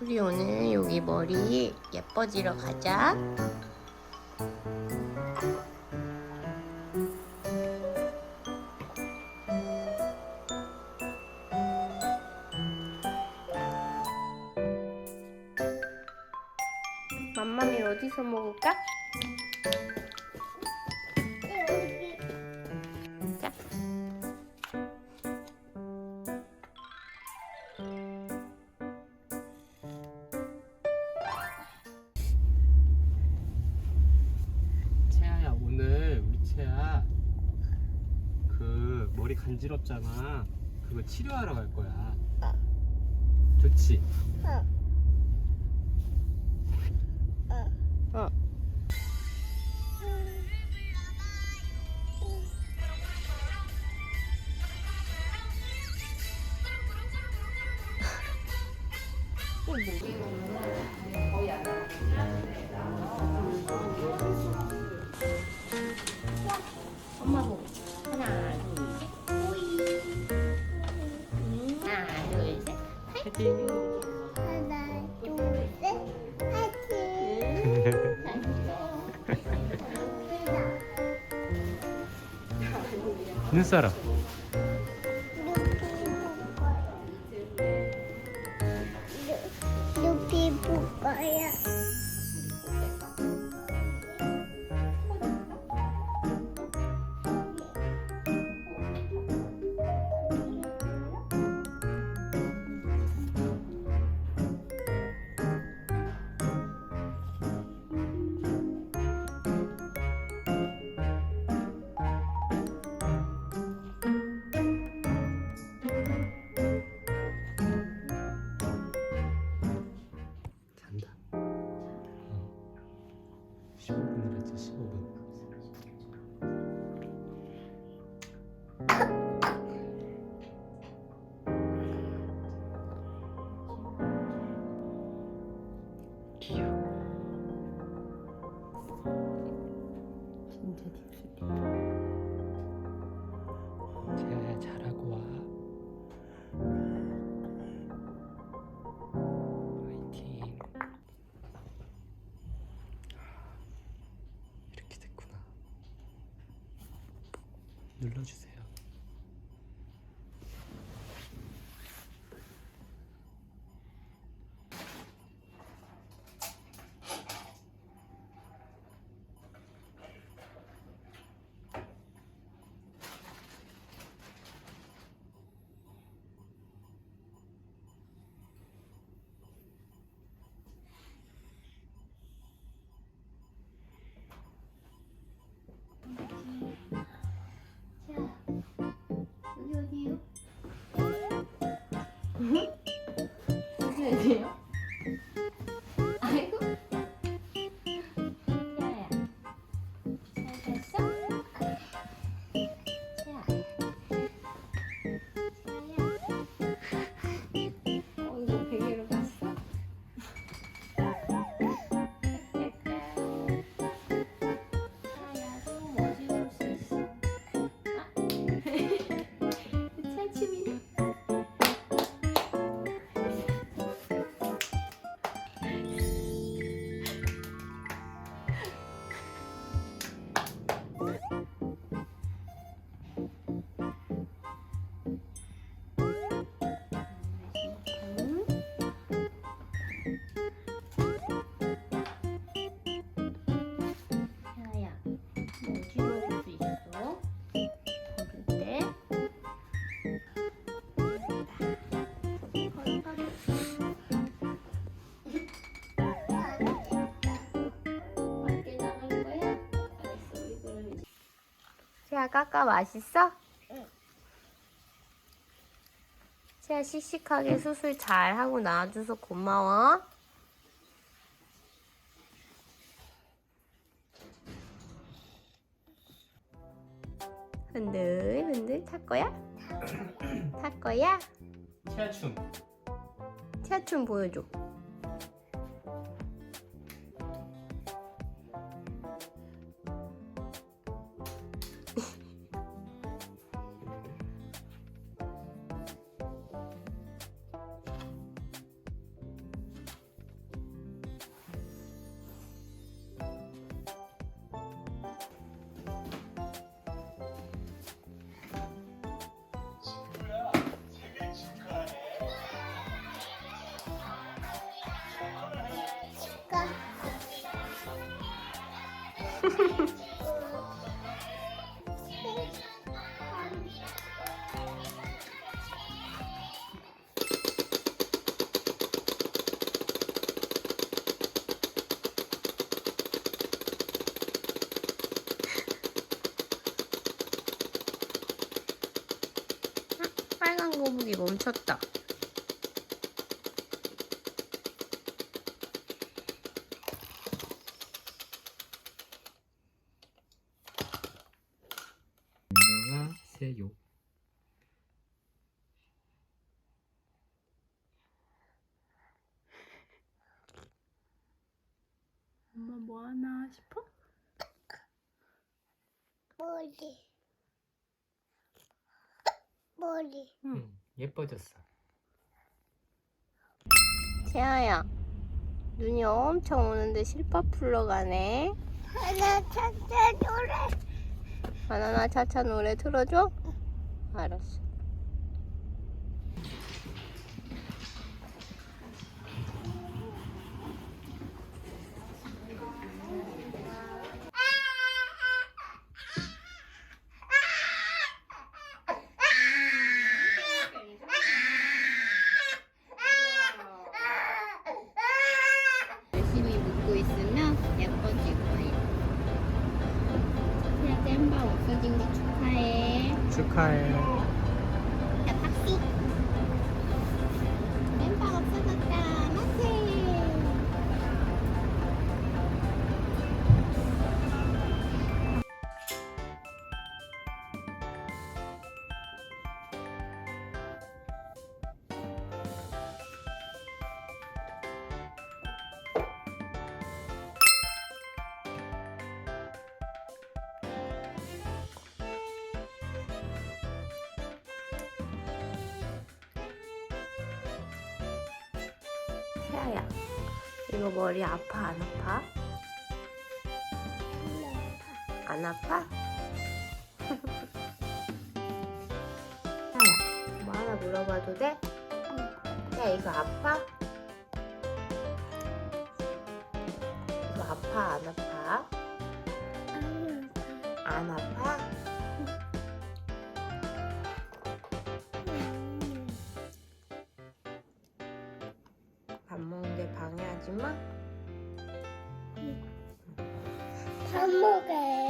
우리 오늘 여기 머리 예뻐지러 가자. 맘마미 어디서 먹을까? 머리 간지럽잖아. 그거 치료하러 갈 거야. 좋지? 어. 엄 눈사람 눌러주세요 세아 까까 맛있어? 응. 세아 씩씩하게 수술 잘 하고 나와줘서 고마워. 흔들 흔들 탈 거야? 탈 거야? 채아춤 티아춤 보여줘. 빨간 거북이 멈췄다. 안녕하세요. 엄마 뭐 하나 싶어? 머리. 머리. 응, 예뻐졌어. 세아야, 눈이 엄청 오는데 실밥 풀러 가네. 하나 찾자 노래. 바나나 차차 노래 틀어줘? 알았어. 열심히 묶고 있으면 예뻐질 거예요. 그냥 거 축하해. 축하해. 세아야, 이거 머리 아파 안 아파? 안 아파? 세아야, 뭐 하나 물어봐도 돼? 야, 이거 아파? 이거 아파 안 아파? 안 아파? 방해하지 마. 밥 먹어.